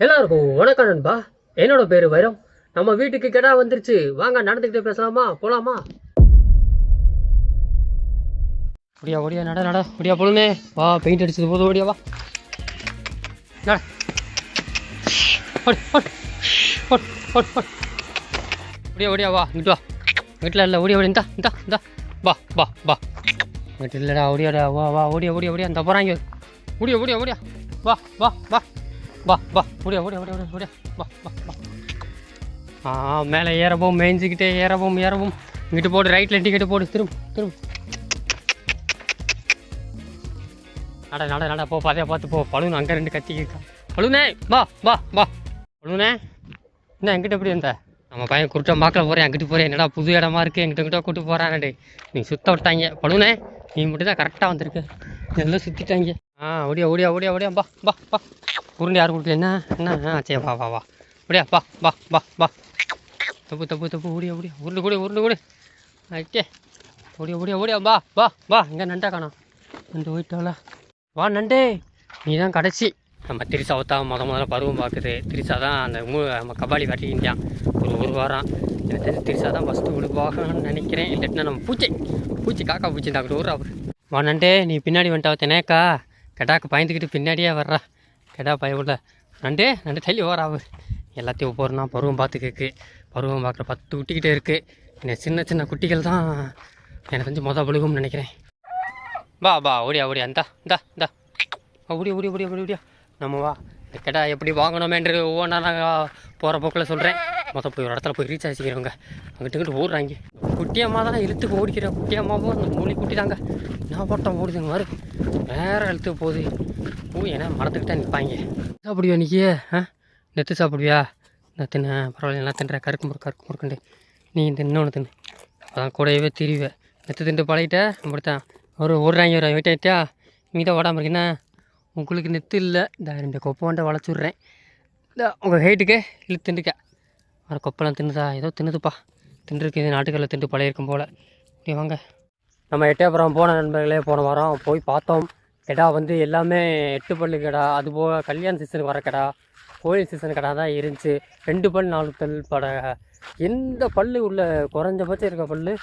எல்லாருக்கும் வணக்கம் நண்பா. என்னோட பேரு வைரம். நம்ம வீட்டுக்கு கெடா வந்துருச்சு. வாங்க நடந்துக்கிட்டே பேசலாமா? போலாமா? ஒடியா ஒடியா நட நட. ஒடியா பொழுனே வா பெயிண்ட் அடிச்சது போதும். ஒடியா வா. நட. ஒடியா ஒடியா வா. இங்கிட்டு வா. வீட்டில் இல்லை. ஓடியா ஓடி இந்தா இந்தா இந்தா. வா வா வா. வீட்டில் இல்லைடா. ஓடியாடா. வா வா. ஓடியா ஓடியா ஓடியா. இந்த போகிறாங்க ஓடியா ஓடியா ஓடியா. வா வா வா. வா வா ஓடியா ஓடியா ஓடியா ஓடியா ஓடியா. வா வா வா. ஆ மேலே ஏறவும் மேய்ஞ்சிக்கிட்டே ஏறவும் ஏறவும். இங்கிட்டு போடு ரைட்டில் டிக்கெட்டு போடு திரும்ப திரும்ப. நட நட நட போ பாதையா பார்த்து போ. பழுனு அங்கே ரெண்டு கத்திக்கிருக்கா பழுனே வா வா வா. பழுனே என்ன எங்கிட்ட எப்படி வந்த? நம்ம பையன் குருட்ட மாக்கில் போகிறேன் அங்கிட்டு போகிறேன் என்னடா புது இடமா இருக்குது எங்கிட்ட கிட்ட கூட்டு போகிறானே நீ சுத்த விட்டாங்க. பழுனே நீ மட்டும் தான் கரெக்டாக வந்திருக்கு. எல்லாம் சுற்றிட்டாங்க ஆ ஓடியா ஓடியா ஓடியா ஓடியா பா பா பா உருண்டு யார் கொடுக்கல என்ன என்ன? ஆ சரி வா வா வா. ஓடியா பா பா பா பா தப்பு தப்பு தப்பு. ஓடியா ஓடியா. உருண்டு கூட உருண்டு கூட ஆயிட்டே. ஓடியா ஓடியா ஓடியா. வா வா வா. இங்கே நண்டா காணும். நண்டு போயிட்டால வா நண்டே. நீ தான் கடைசி. நம்ம திரிசாவை தான் முத முதல்ல பருவம் பார்க்குது. திரிசா தான் அந்த மூ நம்ம கபாலி காட்டிக்கிட்டான் ஒரு ஒரு வாரம். எனக்கு தெரிஞ்சு திரிசா தான் ஃபஸ்ட்டு விடுவாகணும்னு நினைக்கிறேன். இல்லாட்டினா நம்ம பூச்சை பூச்சி காக்கா பூச்சி தான் ஒரு அவர். வா நண்டே. நீ பின்னாடி வந்துட்டாவ தினேக்கா கெடாக்கு பயந்துக்கிட்டு பின்னாடியே வர்றா. கெடா பயவுள்ள நண்டு நண்டு தள்ளி வர எல்லாத்தையும் ஒவ்வொரு பருவம் பருவம் பார்த்துக்கிருக்கு பருவம் பார்க்குற பத்து குட்டிக்கிட்டே இருக்குது என்ன சின்ன சின்ன குட்டிகள் தான் எனக்கு வந்து மொதல் விழுகும்னு நினைக்கிறேன். வா பா ஓடியா ஓடியா. இந்தா இந்தா இந்தா. ஓடியா ஓடியா ஓடியா ஓடியா ஓடியா. நம்ம வா. இந்த கெடா எப்படி வாங்கணுமேன்று ஒவ்வொன்றா நாங்கள் போகிற போக்கில் சொல்கிறேன் மொதல் போய் ஒரு இடத்துல போய் ரீச் ஆகிக்கிறவங்க அங்கிட்டு இங்கிட்டு ஓடுறாங்க. குட்டியம்மா தான் இழுத்து ஓடிக்கிறேன் குட்டியம்மாவும் அந்த மூலி குட்டி தாங்க நான் போட்டோம் ஓடுதுங்க மாதிரி வேற இழுத்து போகுது. ஓ ஏன்னா மரத்துக்கிட்ட நிற்பாங்க சாப்பிடுவியா நீக்கியே ஆ நெத்து சாப்பிடுவியா? நான் தின்ன பரவாயில்ல நல்லா தின்ற கருக்கு முறுக்கு கருக்கு முறுக்குண்டு. நீ இந்த இன்னொன்று தின்னு. அதான் கூடவே திரிவேன் நெத்து திண்டு பழகிட்ட? அப்படித்தான். ஒரு ஓடுறாங்க ஒரு வெயிட்டாயிட்டா நீ மீதான் ஓடாமல் இருக்கீங்கன்னா உங்களுக்கு நெத்து இல்லை. இந்த ரெண்டு கொப்பை வண்டை வளைச்சி விட்றேன் இந்த உங்கள் ஹைட்டுக்கு இழுத்துண்டுக்க வர கொப்பெல்லாம் தின்னுதா? ஏதோ தின்னுதுப்பா. தின்றுருக்கு இது நாட்டுக்கல்ல திண்டு பழையிருக்கும் போல். இப்படி வாங்க. நம்ம எட்டயபுரம் போன நண்பர்களே போன வாரம் போய் பார்த்தோம். கெடா வந்து எல்லாமே எட்டு பல்லு கடா அது போக கல்யாண சீசனுக்கு வர கடா கோயில் சீசன் கடா தான் இருந்துச்சு. ரெண்டு பல் நாலு பல் பட. எந்த பல்லு உள்ள குறைஞ்சபட்சம் இருக்க பல்லு?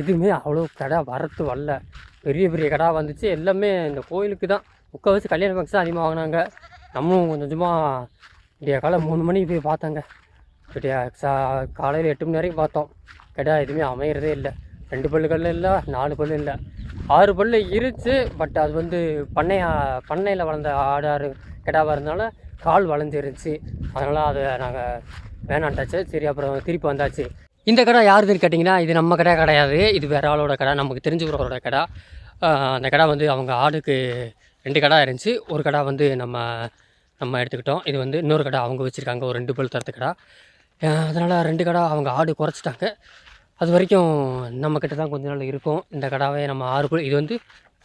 எதுவுமே அவ்வளோ கடை வரத்து வரல. பெரிய பெரிய கடா வந்துச்சு. எல்லாமே இந்த கோயிலுக்கு தான். முக்கால்வாசி கல்யாண ஃபங்க்ஷன் அதிகமாக வாங்கினாங்க. நம்மளும் கொஞ்சம் கொஞ்சமாக விடிய காலம் மூணு மணிக்கு போய் பார்த்தாங்க. விடிய சா காலையில் எட்டு மணி வரைக்கும் பார்த்தோம். கடை எதுவுமே அமையிறதே இல்லை. ரெண்டு பல்லுகள் இல்லை நாலு பல்லு இல்லை. ஆறு பல்லு இருந்துச்சு பட் அது வந்து பண்ணையா பண்ணையில் வளர்ந்த ஆடாறு ஆறு கிடாவாக இருந்தனால கால் வளைஞ்சிருந்துச்சு அதனால் அதை நாங்கள் வேணான்ட்டாச்சு சரி அப்புறம் திருப்பி வந்தாச்சு. இந்த கடை யாருதுன்னு கேட்டிங்கன்னா இது நம்ம கடை கிடையாது. இது வேற ஆளோட கடை நமக்கு தெரிஞ்சுக்கிறவரோட கடை. அந்த கடை வந்து அவங்க ஆடுக்கு ரெண்டு கடை இருந்துச்சு. ஒரு கடை வந்து நம்ம நம்ம எடுத்துக்கிட்டோம். இது வந்து இன்னொரு கடை அவங்க வச்சுருக்காங்க. ஒரு ரெண்டு பல் தரத்து கடை. அதனால் ரெண்டு கடை அவங்க ஆடு குறைச்சிட்டாங்க. அது வரைக்கும் நம்மக்கிட்ட தான் கொஞ்ச நாள் இருக்கும். இந்த கடாவை நம்ம ஆறு பல் இது வந்து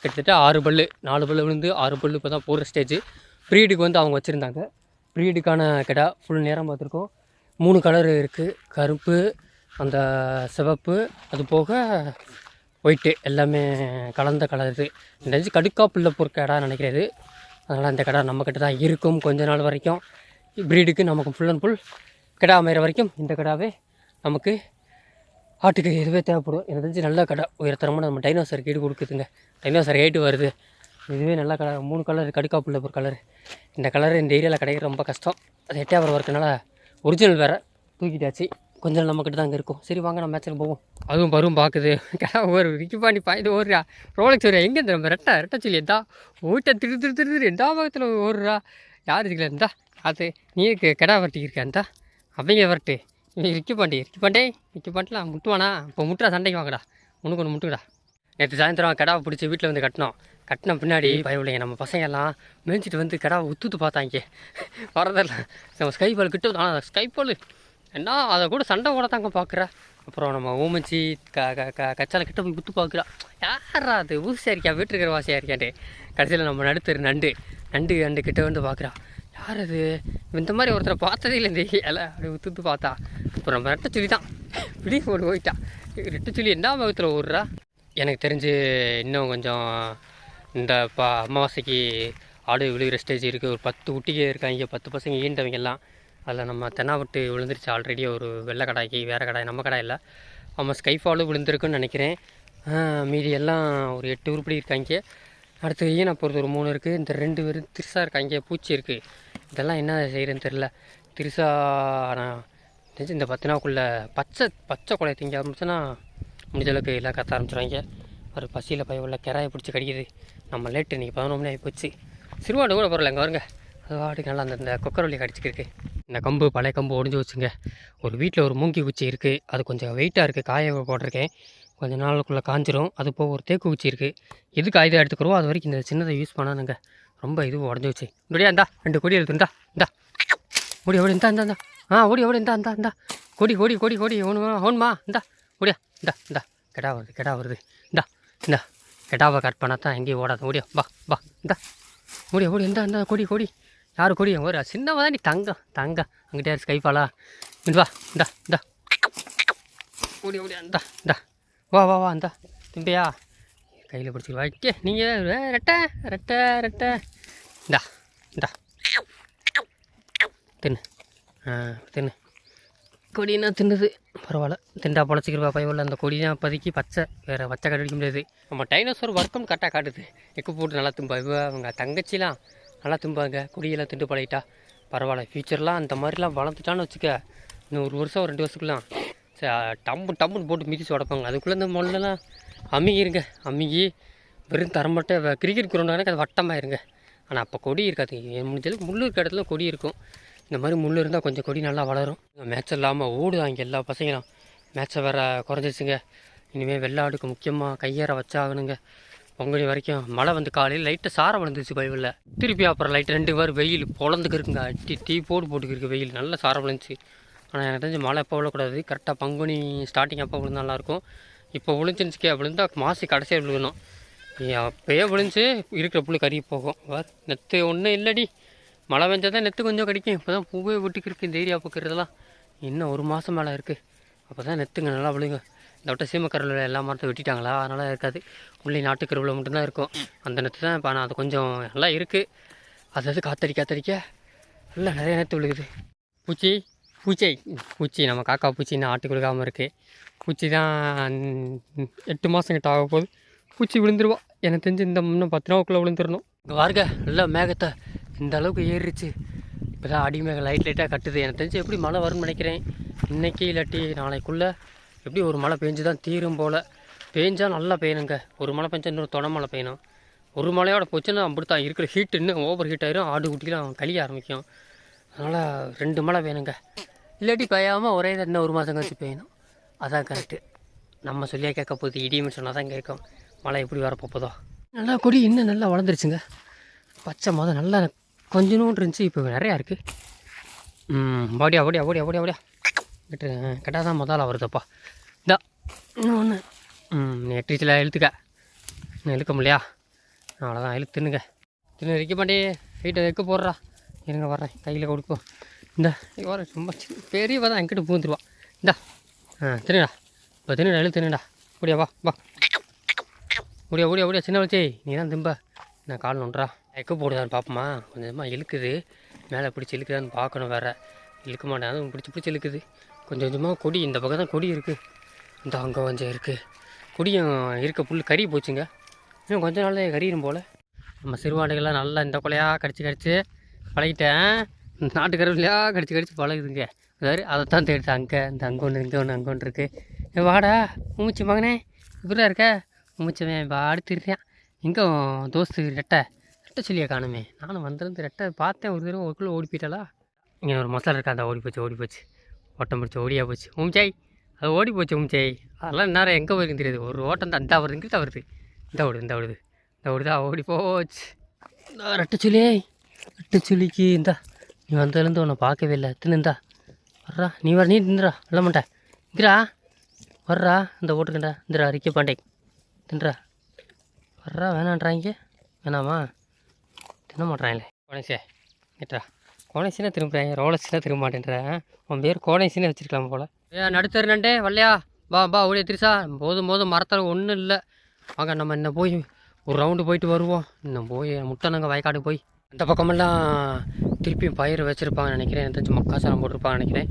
கிட்டத்தட்ட ஆறு பல்லு நாலு பல்லு விழுந்து ஆறு பல்லு இப்போ தான் போகிற ஸ்டேஜ் ப்ரீடுக்கு வந்து அவங்க வச்சுருந்தாங்க. ப்ரீடுக்கான கிடா ஃபுல் நேரம் பார்த்துருக்கோம். மூணு கலர் இருக்குது கருப்பு அந்த சிவப்பு அது போக ஒயிட்டு எல்லாமே கலந்த கலர் இது. இந்த கடுக்காப்புள்ள பொறு கடை நினைக்கிறது அதனால் அந்த கடை நம்மக்கிட்ட தான் இருக்கும் கொஞ்ச நாள் வரைக்கும். ப்ரீடுக்கு நமக்கு ஃபுல் அண்ட் ஃபுல் கிடா அமைகிற வரைக்கும் இந்த கிடாவே நமக்கு ஆட்டுக்கு இதுவே தேவைப்படும். எனக்கு தெரிஞ்சு நல்ல கடை. உயர்த்தரமாக நம்ம டைனோசர் ஈடு கொடுக்குதுங்க. டைனோசர் ஹைட்டு வருது. இதுவே நல்ல கலர் மூணு கலர் கடுக்காப்புள்ள ஒரு கலர் இந்த கலர் இந்த ஏரியாவில் கிடைக்கிற ரொம்ப கஷ்டம். அது எட்டாவது ஒர்க்குனால ஒரிஜினல் வேறு தூக்கிட்டாச்சு. கொஞ்சம் நம்மக்கிட்ட தான் அங்கே இருக்கும். சரி வாங்க நம்ம மேட்சில் போவோம். அதுவும் பருவம் பார்க்குது கடா ஒரு விக்கிப்பாண்டி பாய்ந்து ஓடுறா. ரோலக்ஸ் ஒரு எங்கே இந்த ரெட்டா ரெட்டை சொல்லி எந்தா? ஓட்ட திரு திரு திரு திரு எந்தா பக்கத்தில் ஓடுறா யார் இதுல இருந்தா அது நீ இருக்கு கிடா வரட்டி அவங்க வரட்டு. நீ ரிக்கி பாண்டி ரிக்கி பாண்டே ரிக்கி பாண்டலாம் முட்டுவானா? இப்போ முட்டுறா சண்டைக்கு வாங்கடா. உனக்கு ஒன்று முட்டுக்கடா. நேற்று சாயந்தரம் கடாவை பிடிச்சி வீட்டில் வந்து கட்டினோம். கட்டின பின்னாடி பயவில்லைங்க நம்ம பசங்கள்லாம் மேய்ச்சிட்டு வந்து கடாவை உத்துத்து பார்த்தாங்க. வரதெல்லாம் நம்ம ஸ்கை பால் கிட்ட ஆனால் ஸ்கை பால் என்ன அதை கூட சண்டை கூட தாங்க பார்க்குறா அப்புறம் நம்ம ஊமச்சி க க க கச்சால கிட்ட போய் குத்து பார்க்குறா யாரா அது? ஊசியாக இருக்கியா? வீட்டு வாசியாக இருக்கியான்ட்டு. கடைசியில் நம்ம நடுத்தர் நண்டு நண்டு நண்டு கிட்ட வந்து பார்க்குறா யார் அது இந்த மாதிரி ஒருத்தரை பார்த்ததே இல்லை இந்த இலை. அப்படி உத்துத்து பார்த்தா. அப்புறம் நம்ம ரெட்டை தான். இப்படி போட்டு போயிட்டான் ரெட்டை என்ன முகத்தில் ஓடுறா? எனக்கு தெரிஞ்சு இன்னும் கொஞ்சம் இந்த பா அமாவாசைக்கு ஆடு விழுகிற ஸ்டேஜ் இருக்குது ஒரு பத்து குட்டியே இருக்காங்க. பத்து பசங்க ஈண்டவங்க எல்லாம். அதில் நம்ம தென்னாவட்டு விழுந்துருச்சு ஆல்ரெடி ஒரு வெள்ளை கடாய்க்கு வேறு கடாய் நம்ம கடாய் இல்லை. ஆமாம் ஸ்கைஃபாலும் விழுந்திருக்குன்னு நினைக்கிறேன். மீதி எல்லாம் ஒரு எட்டு உருப்படி இருக்காங்க. அடுத்து ஈனா பொறுத்து ஒரு மூணு இருக்குது இந்த ரெண்டு பேரும் திருசா இருக்காங்க பூச்சி இருக்குது இதெல்லாம் என்ன செய்கிறேன்னு தெரில திருசா நான் தெரிஞ்சு இந்த பத்து நாளுக்குள்ளே பச்சை பச்சை கொலை திங்க ஆரம்பிச்சுன்னா முடிஞ்ச அளவுக்கு எல்லாம் கத்த ஆரம்பிச்சிடுவாங்க ஒரு பசியில் பய உள்ள கிராயை பிடிச்சி கடிக்குது. நம்ம லேட்டு இன்றைக்கி பதினொன்று மணி ஆகி போச்சு. சிறுவாடு கூட பரவாயில்ல இங்கே வருங்க அது வாட்டுக்கு நல்லா அந்த இந்த கொக்கரவள்ளி கடிச்சிக்கிருக்கு இந்த கம்பு பழைய கம்பு ஒடிஞ்சு வச்சுங்க. ஒரு வீட்டில் ஒரு மூங்கி குச்சி இருக்குது அது கொஞ்சம் வெயிட்டாக இருக்குது காய போட்டிருக்கேன். கொஞ்ச நாளுக்குள்ளே காஞ்சிரும். அது போக ஒரு தேக்கு குச்சி இருக்குது எதுக்கு ஆயுதம் எடுத்துக்கிறோம் அது வரைக்கும் இந்த சின்னதை யூஸ் பண்ணானுங்க ரொம்ப இது உடஞ்சி வச்சு இப்படியா இந்தா. ரெண்டு கொடி எடுத்துண்டா இந்தா. ஓடி ஓடி இந்தா இந்தா இந்தா. ஆ ஓடி ஓடி இந்தா இந்தா இந்தா. கொடி கொடி கொடி கொடி. ஒன்று ஒன்றுமா இந்தா. ஓடியா இந்தா இந்தா. கெடா வருது கெடா வருது. இந்தா இந்தா. கெடாவை கட் பண்ணால் தான் எங்கேயும் ஓடாது. ஓடியா பா பா இந்தா. ஓடியா ஓடி இந்தா இந்தா. கொடி கொடி. யார் கொடி? ஒரு சின்னவா தான் நீ தங்கம். தங்கம். அங்கிட்டே ஸ்கைஃபாலா இங்க வா இந்தா இந்தா. ஓடி ஓடி இந்தா இந்தா. வா வா வா இந்தா. திம்பியா. கையில் பிடிச்சி வைக்க நீங்கள் ரெட்டை ரெட்டை ரெட்டை. இந்தா இந்தா. தின்னு. ஆ தின்னு. கொடினா தின்னுது. பரவாயில்ல. திண்டா பொழைச்சிக்கிறவா பயவில் அந்த கொடி தான் இப்போதைக்கு பச்சை. வேறு பச்சை கண்டுபிடிக்க முடியாது. நம்ம டைனோசர் வர்க்கம் கரெக்டாக காட்டுது. எக்கு போட்டு நல்லா தும்பா இவ அவங்க தங்கச்சிலாம் நல்லா தும்பாங்க. கொடியெல்லாம் திண்டு பழகிட்டா. பரவாயில்ல. ஃப்யூச்சர்லாம் அந்த மாதிரிலாம் வளர்த்துட்டான்னு வச்சுக்க. இன்னும் ஒரு வருஷம் ரெண்டு வருஷத்துக்குலாம் டம்பு டம்புன்னு போட்டு மிதிச்சு உடப்பாங்க. அதுக்குள்ளே இந்த முள்ளெல்லாம் அமுகிருங்க அமுகி வெறும் தரமட்ட கிரிக்கெட் கிரவுண்டானே அது வட்டமாயிருங்க. ஆனால் அப்போ கொடி இருக்காது. என் முடிஞ்சளவுக்கு முள் இருக்க இடத்துல கொடி இருக்கும். இந்த மாதிரி முள் இருந்தால் கொஞ்சம் கொடி நல்லா வளரும். மேட்ச் இல்லாமல் ஓடுதாங்க எல்லா பசங்களும். மேட்ச்சை வேறு குறைஞ்சிச்சுங்க இனிமேல் வெள்ளாடுக்கு முக்கியமாக கையேற வச்சாகணுங்க. பொங்கலி வரைக்கும் மழை வந்து காலையில் லைட்டாக சாரம் விழுந்துச்சு பைபிளில். திருப்பி அப்புறம் லைட் ரெண்டு பேர் வெயில் பொழந்துக்கு இருக்குங்க டீ டீ போட்டு போட்டுக்கிருக்கு வெயில். நல்லா சாரம் விழுந்துச்சு. ஆனால் எனக்கு தெரிஞ்சு மழை எப்போ விழக்கூடாது. கரெக்டாக பங்குனி ஸ்டார்டிங் அப்போ விழுந்தா நல்லாயிருக்கும் இப்போ விழுந்துச்சுக்கே விழுந்தா மாசி கடைசியாக விழுகணும். அப்பயே விழுந்துச்சு இருக்கிற புல் கறி போகும். வேறு நெத்து ஒன்றும் இல்லடி. மழை பெஞ்சால் தான் நெத்து கொஞ்சம் கிடைக்கும். இப்போ தான் பூவே விட்டுக்கு இருக்குது இந்த ஏரியா பக்கிறதெல்லாம் இன்னும் ஒரு மாதம் மேலே இருக்குது அப்போ தான் நெத்துங்க நல்லா விழுங்க. இந்த விட்ட சீமக்கரில் எல்லா மரத்தை வெட்டிட்டாங்களா? அதனால் இருக்காது. உள்ளே நாட்டுக்கருவில் மட்டும்தான் இருக்கும். அந்த நெத்து தான் இப்போ ஆனால் அது கொஞ்சம் நல்லா இருக்குது அது அது காத்தடி காத்தடிக்க. நல்லா நிறைய நெத்து விழுகுது. பூச்சி பூச்சை பூச்சி நம்ம காக்கா பூச்சி இன்னும் ஆட்டு கொடுக்காமல் இருக்குது பூச்சி தான் எட்டு மாதம் கிட்ட ஆக போகுது. பூச்சி விழுந்துருவா. எனக்கு தெரிஞ்சு இந்த இன்னும் பத்து நாளுக்குள்ளே விழுந்துடணும் இங்கே வாருங்க நல்லா மேகத்தை. இந்த அளவுக்கு ஏறிடுச்சு. இப்போ தான் அடி மேகம் லைட் லைட்டாக கட்டுது. எனக்கு தெரிஞ்சு எப்படி மழை வரும்னு நினைக்கிறேன். இன்னைக்கு இல்லாட்டி நாளைக்குள்ளே எப்படி ஒரு மழை பெஞ்சு தான் தீரும் போல். பெஞ்சால் நல்லா பெய்யணுங்க. ஒரு மழை பெஞ்சால் இன்னொரு தொண மழை பெய்யணும். ஒரு மழையோட போச்சுன்னா அப்படி தான் இருக்கிற ஹீட் இன்னும் ஓவர் ஹீட் ஆயிரும். ஆடு குட்டிலாம் கழிய ஆரம்பிக்கும். அதனால் ரெண்டு மழை வேணுங்க. இல்லாட்டி பெய்யாமல் ஒரே இன்னும் ஒரு மாதம் கழிச்சு பெய்யணும் அதான் கரெக்டு நம்ம சொல்லியா கேட்க போகுது இடியும்னு சொன்னால் தான் கேட்கும். மழை எப்படி வரப்போதோ நல்லா கொடி இன்னும் நல்லா வளர்ந்துருச்சுங்க. பச்சை மொதல் நல்லா கொஞ்சோண்டு இருந்துச்சு இப்போ நிறையா இருக்குது ம் அப்படியா அப்படியா அப்படியா அப்படியா ஓடியா கிட்ட தான் முதல்ல வருதுப்பா. இந்தா. இன்னும் ஒன்று ம் நீ எட்டிச்சில் இழுத்துக்க. இன்னும் இழுக்க முடியா அவ்வளோதான் இழுத்து தின்னுங்க தின்னு வைக்க மாட்டே வீட்டை வைக்க போடுறா? இருங்க வர்றேன். கையில் கொடுப்போம் இந்த வர ரொம்ப பெரியவா தான் என்கிட்ட பூந்துருவா இந்தா. ஆ தின்னுடா. இப்போ தின்னுடா இழுத்து தின்னுடா. ஓடியா வா வா. ஓடியா ஓடியா ஓடியா சின்ன வச்சே நீ தான் திம்ப. நான் கால் நோன்றா எக்கு போடுதான்னு பார்ப்போமா கொஞ்சமாக இழுக்குது. மேலே பிடிச்சி இழுக்குதான்னு பார்க்கணும் வேற. இழுக்க மாட்டேன். அதுவும் பிடிச்சி பிடிச்சி இழுக்குது. கொஞ்சம் கொஞ்சமாக கொடி இந்த பக்கம் தான் கொடி இருக்குது இந்த அங்கே கொஞ்சம் இருக்குது கொடியும் இருக்க புல் கறி போச்சுங்க. இன்னும் கொஞ்ச நாள் கறியும் போல். நம்ம சிறுவாடுகள்லாம் நல்லா இந்த கொலையாக கடிச்சு கடிச்சு பழகிட்டேன். நாட்டு கடிச்சு கடிச்சு பழகுதுங்க. அதாவது அதை தான் தேடுது அங்கே இந்த அங்கே ஒன்று இங்கே ஒன்று அங்கே ஒன்று இருக்குது வாடா மூச்சு மகனே இப்படிலாம் இருக்க? மூச்சவன் பாடு திருறேன் இங்கே தோஸ்து ரெட்டை? ரெட்டை சொல்லியா காணுமே. நானும் வந்திருந்து ரெட்டை பார்த்தேன் ஒரு தடவை ஒருக்குள்ளே ஓடி போயிட்டாளா? இங்கே ஒரு மசாலா இருக்கா அந்த ஓடி போச்சு ஓடி போச்சு. ஓட்டம் பிடிச்சி ஓடியா போச்சு. உம்சாய் அது ஓடி போச்சு உம்சாய் அதெல்லாம் நேரம் எங்கே போயிருக்குன்னு தெரியாது. ஒரு ஓட்டம் தான் இந்த வருதுங்கிட்ட வருது. இந்த ஓடுது இந்த ஓடுது இந்த ஓடுதா ஓடி போச்சு. இந்த ரெட்டை சொல்லிக்கு இந்தா. நீ வந்ததுலேருந்து உன்னை பார்க்கவே இல்லை. தின்னுந்தா வர்றா. நீ வர நீ நின்றா. இல்ல மாட்டேன் இங்கிறா வர்றா. இந்த ஓட்டுக்கண்டா இந்திரா அரிக்க பாண்டே. தின்றா வர்றா. வேணான்றாங்க வேணாமா? தின்ன மாட்றாங்களே. கோணேசே கேட்டா கோணேசினா திரும்புறேன். ரோலஸ்னா திரும்ப மாட்டேன்றேன் உன் பேர் கோணேசினே வச்சுருக்கலாம் போல. ஏ நடுத்தர் நண்டே. வரலையா வா பா ஓடிய திருசா. போதும் போதும். மரத்தில் ஒன்றும் இல்லை. வாங்க நம்ம இன்னும் போய் ஒரு ரவுண்டு போயிட்டு வருவோம். இன்னும் போய் முட்டை நாங்கள் வயக்காடு போய். அந்த பக்கமெல்லாம் திருப்பியும் பயிர் வச்சுருப்பாங்கன்னு நினைக்கிறேன். எனக்கு தெரிஞ்சு மக்காசாரம் போட்டிருப்பாங்கன்னு நினைக்கிறேன்.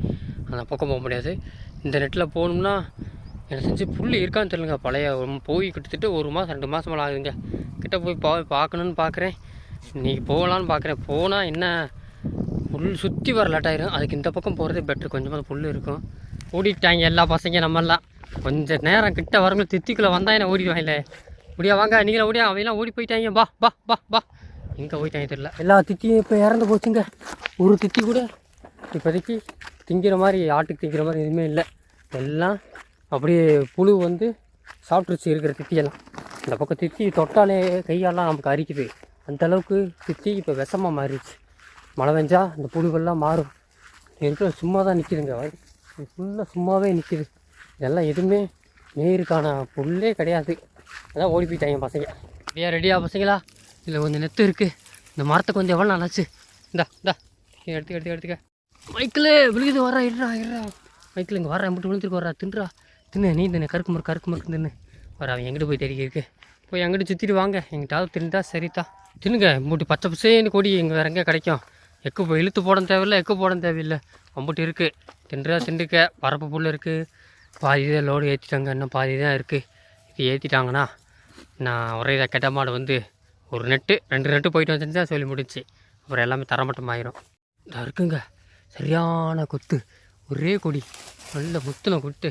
அந்த பக்கம் போக முடியாது. இந்த நெட்டில் போகணும்னா எனக்கு தெரிஞ்சு புல் இருக்கான்னு தெரியலங்க. பழைய போய் கிட்டத்தட்ட ஒரு மாதம் ரெண்டு மாதம் மேலே ஆகுதுங்க. கிட்டே போய் பா பார்க்கணுன்னு பார்க்குறேன். இன்றைக்கி போகலான்னு பார்க்குறேன். போனால் என்ன புல் சுற்றி வர லேட்டாயிரும் அதுக்கு இந்த பக்கம் போகிறதே பெட்ரு கொஞ்சமாக புல் இருக்கும். ஓடிட்டாங்க எல்லா பசங்க நம்மெல்லாம். கொஞ்சம் நேரம் கிட்ட வரவங்க தித்திக்குள்ளே வந்தால் என்ன ஓடிடுவாங்களே. முடியா வாங்க நீங்களும் ஓடியா அவங்களாம் ஓடி போயிட்டாங்க. பா பா பா பா எங்கே போயிட்டாங்க தெரியல. எல்லா தித்தியும் இப்போ இறந்து போச்சுங்க. ஒரு தித்தி கூட இப்போதைக்கு திங்கிற மாதிரி ஆட்டுக்கு திங்கிற மாதிரி எதுவுமே இல்லை. எல்லாம் அப்படியே புழு வந்து சாப்பிட்ருச்சு இருக்கிற தித்தியெல்லாம். இந்த பக்கம் தித்தி தொட்டாலே கையாலாம் நமக்கு அரிக்குது. அந்தளவுக்கு தித்தி இப்போ விஷமாக மாறிடுச்சு. மழை பெஞ்சா இந்த புழுவெல்லாம் மாறும். இருக்கிற சும்மா தான் நிற்கிதுங்க ஃபுல்லாக சும்மாவே நிற்கிது இதெல்லாம் எதுவுமே நேருக்கான புல்லே கிடையாது. அதான் ஓடி போயிட்டாங்க பசங்க. ரெடியா ரெடியா பசங்களா? இதில் கொஞ்சம் நெத்து இருக்குது இந்த மரத்துக்கு வந்து எவ்வளோ நாளாச்சு இந்தா இந்தா. எடுத்துக்க எடுத்துக்க எடுத்துக்க. மைக்கிள் விழுகுது வர இருடா இருடா. மைக்கிள் இங்கே வரா மட்டும் விழுந்துருக்கு வரா தின்றா தின்னு நீ தின்னு கருக்கு மறு கருக்கு மறுக்கு தின்னு. வர அவன் எங்கிட்ட போய் தேடி இருக்கு? போய் எங்கிட்ட சுற்றிட்டு வாங்க. எங்கிட்டாவது தின்னுதா சரிதா. தின்னுங்க மூட்டி பச்சை பசேன்னு கொடி இங்கே வேற எங்கே கிடைக்கும். எக்கு போய் இழுத்து போட தேவையில்லை எக்கு போட தேவையில்லை. அம்புட்டு இருக்குது தின்றா திண்டுக்க பரப்பு புல் இருக்குது பாதி தான் லோடு ஏற்றிட்டாங்க இன்னும் பாதி தான் இருக்குது இது ஏற்றிட்டாங்கன்னா நான் ஒரே இதாக கெட்ட மாடு வந்து ஒரு நெட்டு ரெண்டு நெட்டு போயிட்டு வந்துருந்தா சொல்லி முடிச்சு அப்புறம் எல்லாமே தரமட்டம் ஆயிரும் இதா இருக்குங்க. சரியான கொத்து. ஒரே கொடி. நல்ல முத்துன கொட்டு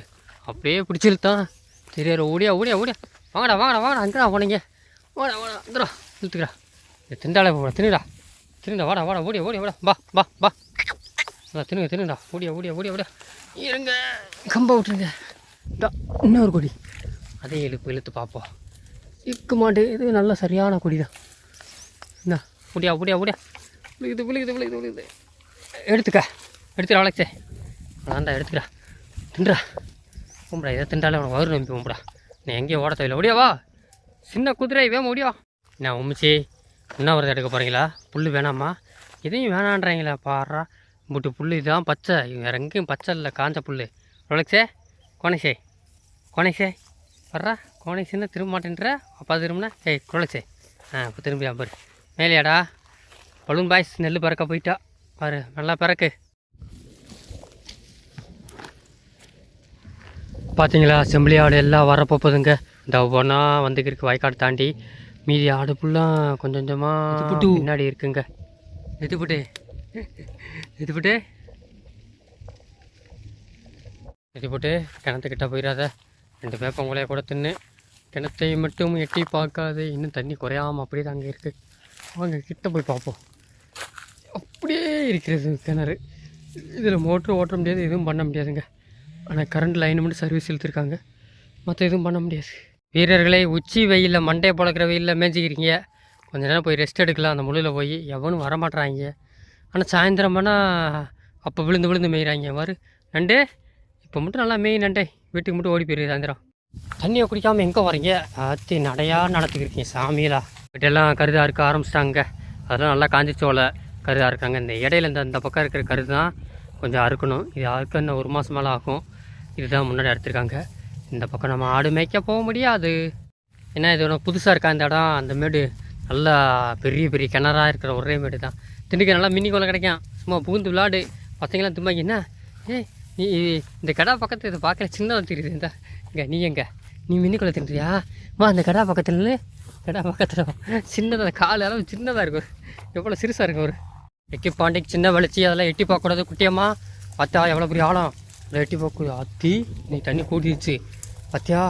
அப்படியே பிடிச்சிருத்தான் தெரியாத ஓடியா ஓடியா ஓடியா. வாங்கடா வாங்கடா வாங்கடா. அங்கடா போனீங்க? வாடா வாடா. அங்கடா இழுத்துக்கிறா இது திண்டாலே போடா தின்னுடா. தின்னுடா வாடா வாடா ஓடியா ஓடியா வாடா. பா பா பா அதான் தின்னுங்க தின்னுடா. ஓடியா ஓடியா ஓடியா ஓடியா. இருங்க. கம்ப விட்டுருங்க. இன்னொரு கொடி. அதே இழுப்பு இழுத்து பார்ப்போம். இக்கு இது நல்ல சரியான கொடி தான் என்ன முடியா முடியா முடியா விழுகுது விழுகுது விழுகுது விழுகுது. எடுத்துக்க. எடுத்துடா வளர்ச்சே வேண்டாம் எடுத்துக்கிறா. தின்றா. கும்பிடா இதை தின்றாலே உனக்கு வயிறு நம்பி கும்பிடா. நீ எங்கேயும் ஓட தேவையில்ல. ஓடியா வா. சின்ன குதிரை வேம ஓடியா. என்ன உமிச்சி உண்ணாவிரதம் எடுக்க போகிறீங்களா புல் வேணாமா? இதையும் வேணான்றாங்களா பாடுறா இம்புட்டு புல் இதுதான் பச்சை. வேறு எங்கேயும் பச்சை இல்லை காஞ்ச புல் ரொலக்ஸே கோணேஷே. கோணேஷே. வர்றா கோணேஷன்னு திரும்ப மாட்டேன்ற. அப்பா திரும்பினா ஏய் குழச்சே ஆ இப்போ திரும்பியா பாரு. மேலேயாடா. பலூன் பாய்ஸ் நெல் பறக்க போயிட்டா. பாரு நல்லா பறக்கு. பார்த்தீங்களா செம்பிளி ஆடு எல்லாம் வரப்போ போதுங்க. இந்த ஒவ்வொன்றா வந்துக்கிருக்கு வயக்காடு தாண்டி. மீதி ஆடு ஃபுல்லாக கொஞ்சம் கொஞ்சமாக பின்னாடி இருக்குங்க. எதுபுட்டு எதுபுட்டு எதுபுட்டு கிணத்துக்கிட்ட போயிடாத ரெண்டு வேப்பங்குலையை கூட தின்னு கிணத்தை மட்டும் எட்டி பார்க்காது இன்னும் தண்ணி குறையாம அப்படியே தான் அங்கே இருக்குது வாங்க கிட்ட போய் பார்ப்போம். அப்படியே இருக்கிறது கிணறு. இதில் மோட்ரு ஓட்ட முடியாது எதுவும் பண்ண முடியாதுங்க. ஆனால் கரண்ட் லைன் மட்டும் சர்வீஸ் இழுத்துருக்காங்க. மற்ற எதுவும் பண்ண முடியாது. வீரர்களை உச்சி வெயிலில் மண்டையை பழக்கிற வெயிலில் மேய்ச்சிக்கிறீங்க கொஞ்ச நேரம் போய் ரெஸ்ட் எடுக்கலாம். அந்த முழுவில் போய் எவனும் வரமாட்றாங்க ஆனால் சாயந்தரம் பண்ணால் அப்போ விழுந்து விழுந்து மேய்கிறாங்க பாரு நண்டு. இப்போ மட்டும் நல்லா மேய் நண்டே. வீட்டுக்கு மட்டும் ஓடி போயிருக்கு சாயந்தரம். தண்ணியை குடிக்காமல் எங்கே வரீங்க? அத்தி நடையா நடத்துக்கிருக்கீங்க சாமியலா. வீட்டெல்லாம் கருதாக இருக்க ஆரம்பிச்சிட்டாங்க. அதெல்லாம் நல்லா காஞ்சிச்சோலை கருதாக இருக்காங்க. இந்த இடையில இந்த இந்த பக்கம் இருக்கிற கருது தான் கொஞ்சம் அறுக்கணும். இது அறுக்க இன்னும் ஒரு மாதம் மேலே ஆகும். இதுதான் முன்னாடி எடுத்திருக்காங்க இந்த பக்கம் நம்ம ஆடு மேய்க்க போக முடியாது. ஏன்னா இது ஒன்று புதுசாக இருக்கா இந்த இடம்? அந்த மேடு நல்லா பெரிய பெரிய கிணறாக இருக்கிற ஒரே மேடு தான் திண்டுக்க நல்லா மினி கோலம் கிடைக்கும். சும்மா புகுந்து விளாடு. பசங்களாம் தும்பாங்க என்ன? ஏய் நீ இந்த கடா பக்கத்தில் இதை பார்க்கல சின்னதாக தெரியுது. இந்த இங்கே நீ எங்க? நீ மினி தின்றியா மா அந்த கடா பக்கத்தில் கடா பக்கத்தில் சின்னதாக கால் அளவு சின்னதாக இருக்கும். எவ்வளோ சிறுசாக இருக்கும் ஒரு எட்டி பாண்டிக்கு சின்ன வளர்ச்சி அதெல்லாம் எட்டி பார்க்கக்கூடாது குட்டியம்மா. பார்த்தா எவ்வளோ பெரிய ஆழம் அதை எட்டி பார்க்க அத்தி நீ தண்ணி கூட்டிடுச்சு பார்த்தியா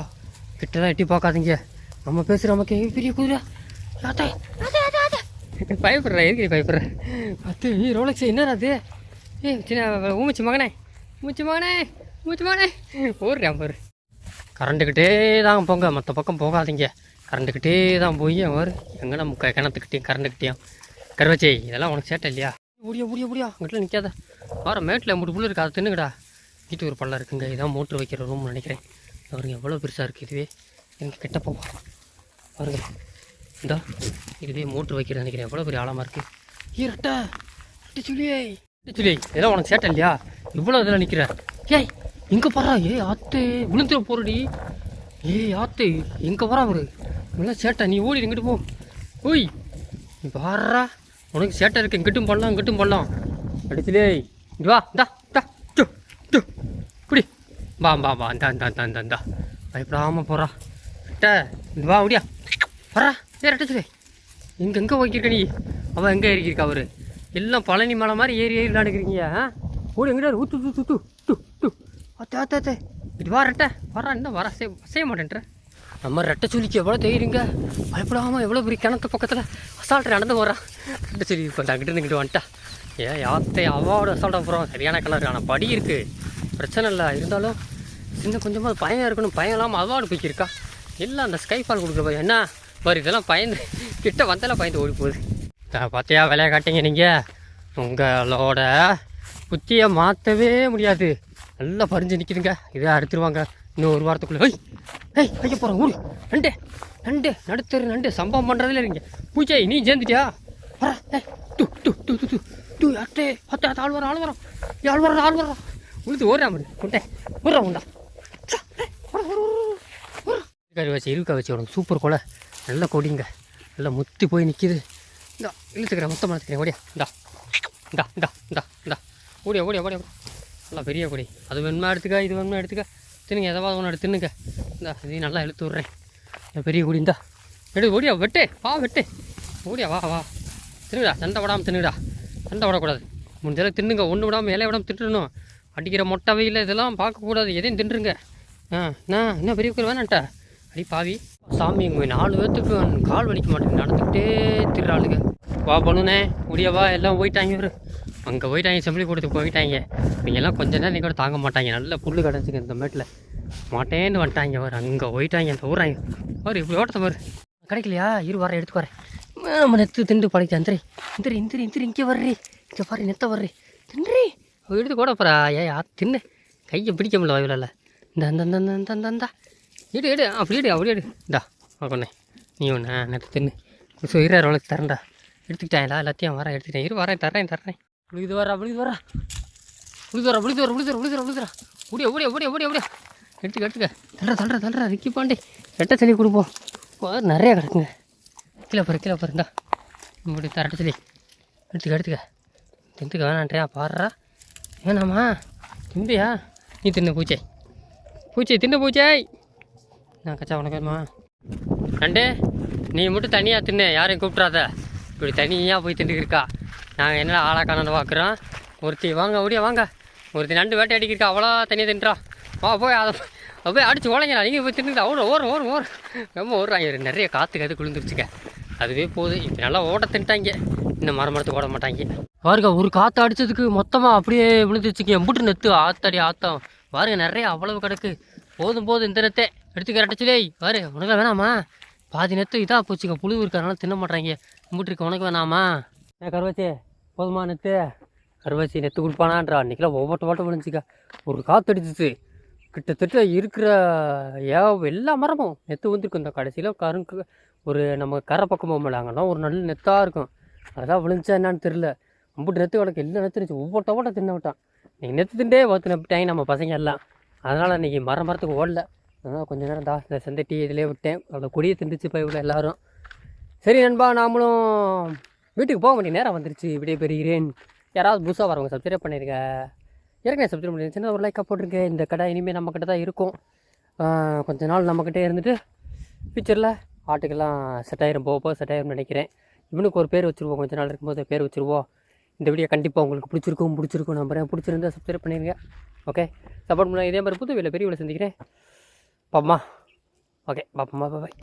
கிட்ட தான் எட்டி பார்க்காதீங்க. நம்ம பேசுகிற நமக்கு பெரிய குதிரை? பயப்படுற எதுக்கு நீ பயப்படுற? அத்து நீ ரோலக்ஸ் என்னடா அது ஏ சின்ன ஊமிச்சு மகனே. ஊமிச்சு மகனே ஊமிச்சு மகனே ஓடுறேன் பாரு கரண்ட்டுக்கிட்டே தான் போங்க மற்ற பக்கம் போகாதீங்க. கரண்ட்டுக்கிட்டே தான் போய் அவர் எங்கே நம்ம கிணத்துக்கிட்டேயும் கரண்ட்டுக்கிட்டேயும் கருவச்சே இதெல்லாம் உனக்கு சேட்டை இல்லையா? முடியா முடியா முடியா அங்கிட்ட நிற்காத வர மேட்டில் மூட்டு புள்ளு இருக்கா அதை தின்னுங்கடா. வீட்டு ஒரு பள்ளம் இருக்குங்க இதான் மோட்ரு வைக்கிற ரூம்னு நினைக்கிறேன். அவருங்க எவ்வளோ பெருசாக இருக்குது இதுவே. எனக்கு கிட்ட போவோம் பாருங்க. இந்தா இதுவே மோட்ரு வைக்கிறேன் நினைக்கிறேன். எவ்வளோ பெரிய ஆழமாக இருக்குது ஈரட்டா சொல்லியே. சொல்லி இதெல்லாம் உனக்கு சேட்டை இல்லையா? இவ்வளோ இதில் நிற்கிற ஏய் எங்கே போகிறா ஏய் ஆத்து விழுந்துட போறடி. ஏய் ஆத்து எங்கே போகிறா அவரு. இவ்வளோ சேட்டை நீ ஓடி இங்கிட்டு போ. ஓய் நீ பாடுறா உனக்கு சேட்டை இருக்கு இங்கிட்டும் பண்ணலாம் இங்கிட்டும் பண்ணலாம் அடிச்சுலே. இங்க வா இந்தா இந்தா டு டு குடி. வா வா வா இந்தா இந்தா இந்தா இந்தா இந்தா. பயப்படாமல் போகிறா ரெட்டை இந்த வா முடியா வரா ஏ ரெட்டச்சுலே இங்கே எங்கே போய்க்கிருக்க நீ. அவன் எங்கே ஏறிக்கிருக்கா அவரு? எல்லாம் பழனி மலை மாதிரி ஏறி ஏறி நடக்கிறீங்க ஓடி எங்கிட்ட ஊத்து தூ தூ தூ தூ அத்தே அத்தே அத்தே. இது வா ரெட்டை. வரா இன்னும் வர? செய்ய செய்ய மாட்டேன்ற நம்ம ரெட்டை சொல்லிக்கு எவ்வளோ தெரியுங்க பயப்படாமல் எவ்வளோ பெரிய கிணத்து பக்கத்தில் அசால்ட்டு நடந்து போகிறான் ரெட்டை சுழி இப்போ அங்கிட்டு இருந்துக்கிட்டு வந்துட்டா. ஏன் யாத்தை அவாவோட அசால்ட்டாக போகிறோம் சரியான கலர் ஆனால் படி இருக்குது பிரச்சனை இல்லை. இருந்தாலும் சின்ன கொஞ்சமாக பயம் இருக்கணும். பயம் இல்லாமல் அவார்டு போய்க்கிருக்கா எல்லாம் அந்த ஸ்கை ஃபால் கொடுக்குற பயம். என்ன? பாரு இதெல்லாம் பயந்து கிட்ட வந்தாலும் பயந்து ஓடி போகுது. பார்த்தியா விளைய காட்டிங்க நீங்கள் உங்களோட புத்தியை மாற்றவே முடியாது. நல்லா பறிஞ்சு நிற்கிதுங்க இதை அறுத்துருவாங்க. இன்னும் ஒரு வாரத்துக்குள்ளே. ஐய் ஏய் ஐயா போகிறேன் ஊரு நண்டு நண்டு நடுத்தரு நண்டு சம்பவம் பண்ணுறதுல இருங்க பூஜை நீ சேர்ந்துட்டியா? வர ஏய் டு டு டு டு டு டு அட்டே அட்டே ஆள் வர ஆள் வரோம் ஆள் வரோம் ஆள் வரோம் உழுது ஓடுறா மாதிரி கொண்டே ஊரா உண்டா. கறி வச்சு இருக்க வச்சு உடம்பு சூப்பர் கொலை. நல்ல கொடிங்க. நல்லா முத்தி போய் நிற்கிது இந்தா இழுத்துக்கிறேன் மொத்தமாக இழுத்துக்கிறேன் ஓடியா இந்தா இந்தா இந்தா இந்தா இந்தா ஓடியா ஓடியா ஓடியா நல்லா பெரிய கொடி அது வேணுமா எடுத்துக்க இது வேணுமா எடுத்துக்க தின்னுங்க எதாவது ஒன்று எடுத்து தின்னுங்க இந்தா இதையும் நல்லா இழுத்து விட்றேன் பெரிய கொடி இந்தா எடு ஓடியா வெட்டு வா வெட்டு ஓடியா வா வா தின்னுடா சண்டை விடாமல் தின்னுடா சண்டை விடக்கூடாது முடிஞ்சளவு தின்னுங்க ஒன்று விடாமல் இலைய விடாமல் திட்டுணும் அடிக்கிற மொட்டை வெயில் இதெல்லாம் பார்க்கக்கூடாது எதையும் தின்றுங்க ஆ நான் என்ன பெரிய கோயில் வேணான்ட்டா அடி பாவி சாமி இங்கே நாலு பேர்த்துக்கு கால் வலிக்க மாட்டேங்குது. நடந்துக்கிட்டே திருறாளுங்க வா பண்ணுனே முடியா வா எல்லாம் போயிட்டாங்க ஒரு அங்கே போயிட்டாங்க செம்பளி கொடுத்து போயிட்டாங்க. இவங்க எல்லாம் கொஞ்ச நேரம் கூட தாங்க மாட்டாங்க. நல்ல புல் கிடச்சிங்க இந்த மேட்டில். மாட்டேன்னு வந்துட்டாங்க அவர் அங்கே போயிட்டாங்க அந்த ஊறாங்க. அவர் இப்படி ஓட்டத்தை பாரு. கிடைக்கலையா? இரு வர எடுத்து வரேன் நம்ம நெத்து திண்டு படைக்க அந்தரி இந்திரி இந்திரி இந்திரி இங்கே வர்றி. இங்கே பாரு நெத்த வர்றி. தின்றி. அவ எடுத்து கூட போகிறா ஏ தின்னு. கையை பிடிக்க முடியல வாயில இந்த அந்த அந்த அந்த அந்த எடு எடு அப்படி எடு அப்படி இந்தா கொண்ணே நீ ஒன்று நெத்து தின்னு இரு உனக்கு தரேன்டா எடுத்துக்கிட்டாங்களா எல்லாத்தையும் வரேன் எடுத்துக்கிட்டேன் இரு வரேன் தரேன் தரேன் விழுது வரா விழுது வரா விழுது வரா விழுது வரா விழுது வரா விழுது வரா விழுது வரா ஓடியா ஓடியா ஓடியா ஓடியா ஓடியா எடுத்துக்க எடுத்துக்க தள்ளுற தள்ளுற தள்ளுற ரிக்கி பாண்டி ரெட்டை சொல்லி கொடுப்போம் பாரு, நிறைய கிடக்குங்க கீழே பாரு கீழே பாரு இந்தா இப்படி தரட்ட சொல்லி எடுத்துக்க எடுத்துக்க தின்னுக்க வேணான்றியா பாடுறா வேணாமா திம்பியா நீ தின்னு பூச்சை பூச்சை தின்னு பூச்சை நான் கச்சா உனக்கு வேணுமா நண்டு நீ மட்டும் தனியாக தின்னு யாரையும் கூப்பிட்றாத. இப்படி தனியாக போய் தின்னுக்கு இருக்கா நாங்கள் என்ன ஆளா காணன்னு பார்க்குறோம் ஒருத்தி வாங்க ஓடியா வாங்க. ஒருத்தி நண்டு வேட்டை அடிக்கிருக்கா அவ்வளோ தனியாக தின்றா. வா போய் அதை போய் அடிச்சு ஓலைங்களா நீங்கள் போய் தின்னுக்கிட்டா அவ்வளோ ஓரம் ஓரம் ஓரம் ரொம்ப ஓடுறாங்க நிறைய காற்று கற்று குளிந்துருச்சுக்க அதுவே போகுது இப்போ நல்லா ஓட தின்ட்டாங்க. இன்னும் மரம் மரத்துக்கு ஓட மாட்டாங்க. பாருங்க ஒரு காற்று அடிச்சதுக்கு மொத்தமாக அப்படியே விழுந்துச்சுங்க எம்பிட்டு நெத்து ஆத்தாடி ஆத்தம். பாருங்க நிறைய அவ்வளவு கிடக்கு. போதும் போதும் இந்த நெத்தே. எடுத்து கரெக்டச்சுலே உனக்கு வேணாமா? பாதி நெத்து இதாக போச்சுங்க புழு இருக்கிறனால தின்ன மாட்டாங்க எம்புட்டு உனக்கு வேணாமா? ஏன் கருவாச்சி போதுமா நெத்து? கருவாச்சி நெத்து கொடுப்பானான்றா. அன்றைக்கெலாம் ஒவ்வொரு ஓட்டம் விழுந்துச்சுக்கா. ஒரு காற்று அடிச்சிச்சு. கிட்டத்தட்ட இருக்கிற ஏ எல்லா மரமும் நெத்து வந்துருக்கும் இந்த கடைசியில் கருங்கு ஒரு நம்ம கரை பக்கம் போகல அங்கெல்லாம் ஒரு நல்ல நெத்தாக இருக்கும். அதான் விழுந்துச்சா என்னான்னு தெரில அம்புட்டு நெத்து கிடக்கு. எல்லாம் நெத்து இருந்துச்சு. ஒவ்வொரு ஓட்ட தின்ன விட்டான். நீங்கள் நெத்து திண்டே பார்த்து நப்பிட்டாங்க நம்ம பசங்க எல்லாம். அதனால் இன்றைக்கி மரம் மரத்துக்கு ஓடல. அதனால் கொஞ்ச நேரம் தான் இந்த செந்தட்டி இதிலே விட்டேன். அதோட கொடியை திண்டுச்சு போய் இவ்வளோ எல்லாரும். சரி நண்பா நாமளும் வீட்டுக்கு போக வேண்டிய நேரம் வந்துருச்சு. விடைய பெறுகிறேன். யாராவது புதுசாக வரவங்க சப்ஸ்கிரைப் பண்ணியிருக்க ஏற்கனவே சப்ஸ்கிரைப் பண்ணி சின்ன ஒரு லைக்காக போட்டிருக்கேன் இந்த கடை இனிமேல் நம்மக்கிட்ட தான் இருக்கும். கொஞ்ச நாள் நம்மக்கிட்டே இருந்துட்டு ஃபியூச்சரில் ஆட்டுக்கெல்லாம் செட் ஆயிரும். போக போக செட் ஆயிரும்னு நினைக்கிறேன். இவனுக்கு ஒரு பேர் வச்சுருவோம். கொஞ்ச நாள் இருக்கும்போது பேர் வச்சுருவோம். இந்த வீடியோ கண்டிப்பாக உங்களுக்கு பிடிச்சிருக்கும் பிடிச்சிருக்கும் நம்புறேன். பிடிச்சிருந்தா சப்ஸ்கிரைப் பண்ணிடுங்க ஓகே சப்போர்ட் பண்ண இதே மாதிரி புது வீட்டில் பெரிய வீட்டில் சந்திக்கிறேன். பாப்பமா ஓகே பாப்பமா பாய்